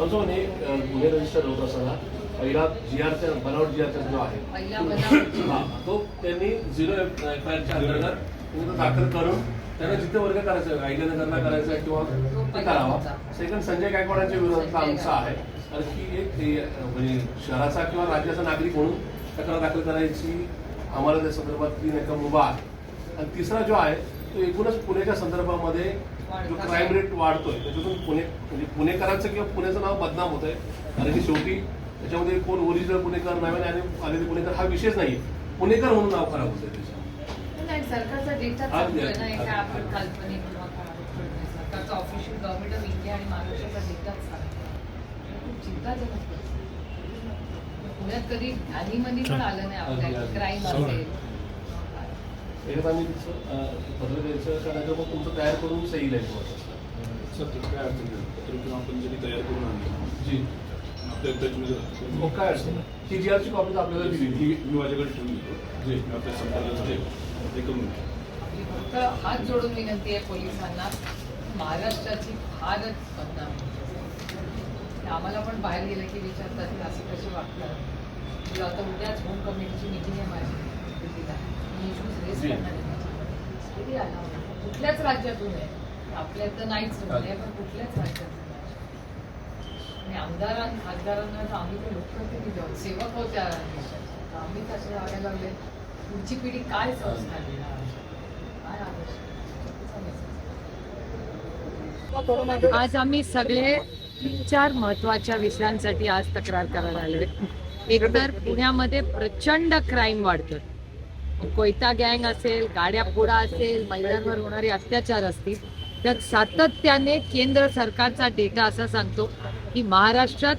आमचं म्हणे अ, गुन्हे रजिस्टर होत असताना पहिला जी आरचा बनावट जी आरचा जो आहे हा, तो त्यांनी झिरो एफ आय आरच्या अंतर्गत तो दाखल करून त्यांना जिथे वर्ग करायचं आयडियानगरला करायचं किंवा ते करावा. सेकंड संजय गायकवाडांच्या विरोधातला आमचा आहे. आणखी एक हे, अ, म्हणजे शहराचा किंवा राज्याचा नागरिक म्हणून तक्रार दाखल करायची आम्हाला त्या संदर्भात तीन एका मुभा आहे. आणि तिसरा जो आहे तो एकूणच पुण्याच्या संदर्भामध्ये जो क्राईम रेट वाढतोय त्याच्यातून पुणे म्हणजे पुणेकरांचं किंवा पुण्याचं नाव बदनाम होत आहे कारण की शेवटी त्याच्यामध्ये कोण ओरिजिनल पुणेकर आणि आलेले पुणेकर हा विषयच नाही पुणेकर म्हणून नाव खराब त्याच्यात. नाही सरकारचा डेटा आपण काल्पनिक. सरकारचा ऑफिशियल गव्हर्नमेंट ऑफ इंडिया आणि महाराष्ट्राचा डेटाच खूप चिंताजनक. पुण्यात कधी ध्यानीमध्ये पण आलं नाही आपल्या क्राईम असेल. एकदा आम्ही मग तुमचं तयार करून सही लिहायची सर काय अडचण नाही पत्रकृती आपण जरी तयार करून आणलं जी आपल्या त्याच्यामध्ये मग काय अडचण नाही. ही जी आरची कॉपी तर आपल्याला दिली ही मी माझ्याकडे ठेवून देतो जी. मी आपल्या संपर्कात ते ते करून घेतो फक्त हात जोडून विनंती आहे पोलिसांना महाराष्ट्राची फारच बदनाम. आम्हाला पण बाहेर गेलं की विचारतात की असं कसे वागतात म्हणजे आता उद्याच होम कमिटीची मिटिंग आहे माझी दिल्लीला. जी. होता? कुठल्याच राज्यातून आहे आपल्यात तर नाहीच म्हणजे पण कुठल्याच राज्यातून आहे. आणि आमदारां खासदारांना तर आम्ही तर लोकप्रतिनिधी आहोत सेवक आहोत त्या आम्ही लागले. पुढची पिढी काय संस्कार देणार काय आदर्श? आज आम्ही सगळे तीन चार महत्त्वाच्या विषयांसाठी आज तक्रार करायला आलोय. एकतर पुण्यामध्ये प्रचंड क्राईम वाढतोय. कोयता गँग असेल गाड्या पोडा असेल महिलांवर होणारे अत्याचार असतील त्यात सातत्याने केंद्र सरकारचा डेटा असा सांगतो की महाराष्ट्रात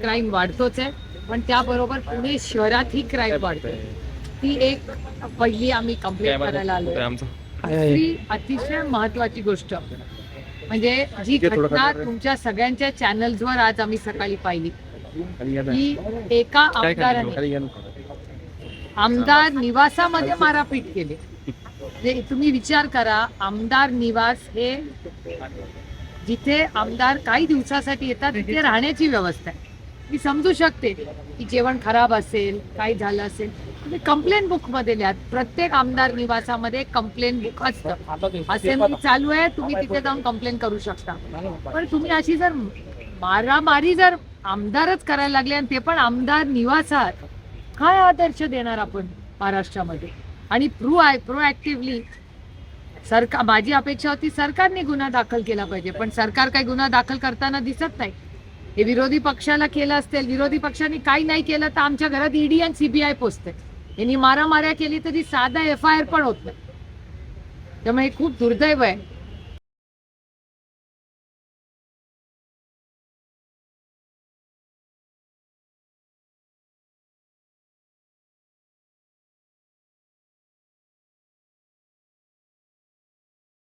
क्राईम वाढतोच आहे पण त्याबरोबर पुणे शहरातही क्राईम वाढतोय. ती एक पहिली आम्ही कंप्लेंट करायला आलोय. दुसरी अतिशय महत्वाची गोष्ट. म्हणजे जी घटना तुमच्या सगळ्यांच्या चॅनल्सवर आज आम्ही सकाळी पाहिली. की एका आमदाराने आमदार निवासामध्ये मारापीट केली. म्हणजे तुम्ही विचार करा आमदार निवास हे जिथे आमदार काही दिवसासाठी येतात तिथे राहण्याची व्यवस्था आहे. मी समजू शकते की जेवण खराब असेल काही झालं असेल तुम्ही कंप्लेंट बुकमध्ये लिहा. प्रत्येक आमदार निवासामध्ये कंप्लेंट बुक असतं. असेंब्ली चालू आहे तुम्ही तिथे जाऊन कंप्लेंट करू शकता. पण तुम्ही अशी जर मारामारी जर आमदारच करायला लागले आणि ते पण आमदार निवासात काय आदर्श देणार आपण महाराष्ट्रामध्ये? आणि प्रो प्रोऍक्टिव्हली सरकार माझी अपेक्षा होती सरकारने गुन्हा दाखल केला पाहिजे पण सरकार काही गुन्हा दाखल करताना दिसत नाही. हे विरोधी पक्षाला केलं असेल विरोधी पक्षाने काही नाही केलं तर आमच्या घरात ईडी आणि सीबीआय पोचते यांनी मारामाऱ्या केली तरी साधा एफ आय आर पण होत नाही. त्यामुळे हे खूप दुर्दैव आहे.